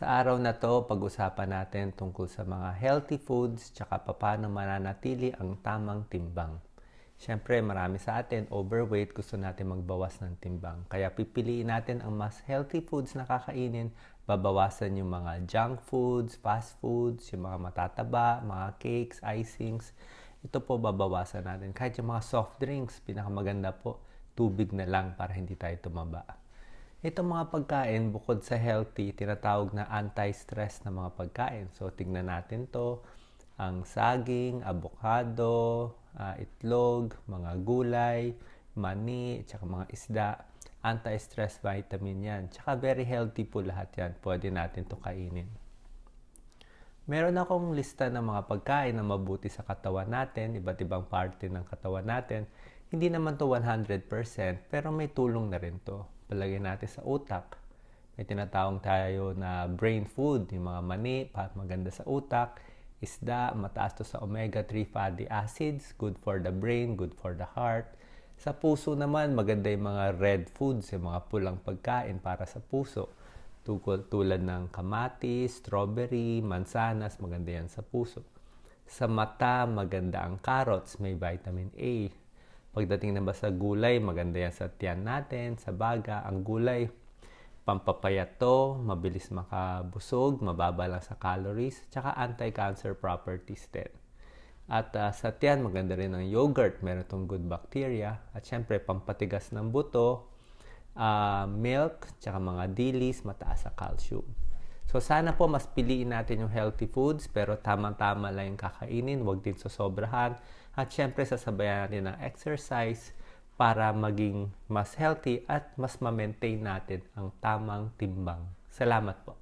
Sa araw na to, pag-usapan natin tungkol sa mga healthy foods tsaka paano mananatili ang tamang timbang. Siyempre, marami sa atin overweight, gusto natin magbawas ng timbang. Kaya pipiliin natin ang mas healthy foods na kakainin, babawasan yung mga junk foods, fast foods, yung mga matataba, mga cakes, icings. Ito po babawasan natin. Kahit yung mga soft drinks, pinakamaganda po, tubig na lang para hindi tayo tumaba. Itong mga pagkain, bukod sa healthy, tinatawag na anti-stress na mga pagkain. So, tignan natin to ang saging, avocado, uh, itlog, mga gulay, mani, tsaka mga isda. Anti-stress vitamin yan. Tsaka very healthy po lahat yan. Pwede natin to kainin. Meron akong lista ng mga pagkain na mabuti sa katawan natin, iba't ibang parte ng katawan natin. Hindi naman to 100%, pero may tulong na rin to. Palagay natin sa utak. May tinatawag tayo na brain food, yung mga mani, maganda sa utak isda, mataas to sa omega-3 fatty acids, good for the brain, good for the heart. Sa puso naman, maganda yung mga red foods, yung mga pulang pagkain para sa puso. Tukol, tulad ng kamatis, strawberry, mansanas, maganda yan sa puso. Sa mata, maganda ang carrots, may vitamin A. Pagdating naman sa gulay, maganda yan sa tiyan natin, sa baga. Ang gulay, pampapayat to, mabilis makabusog, mababa lang sa calories, tsaka anti-cancer properties din. At uh, sa tiyan, maganda rin ang yogurt, meron itong good bacteria. At syempre, pampatigas ng buto, uh, milk, tsaka mga dilis, mataas sa calcium. So sana po mas piliin natin yung healthy foods pero tama-tama lang yung kakainin, huwag din sosobrahan. At syempre sasabayan natin ng exercise, para maging mas healthy at mas ma-maintain natin ang tamang timbang. Salamat po.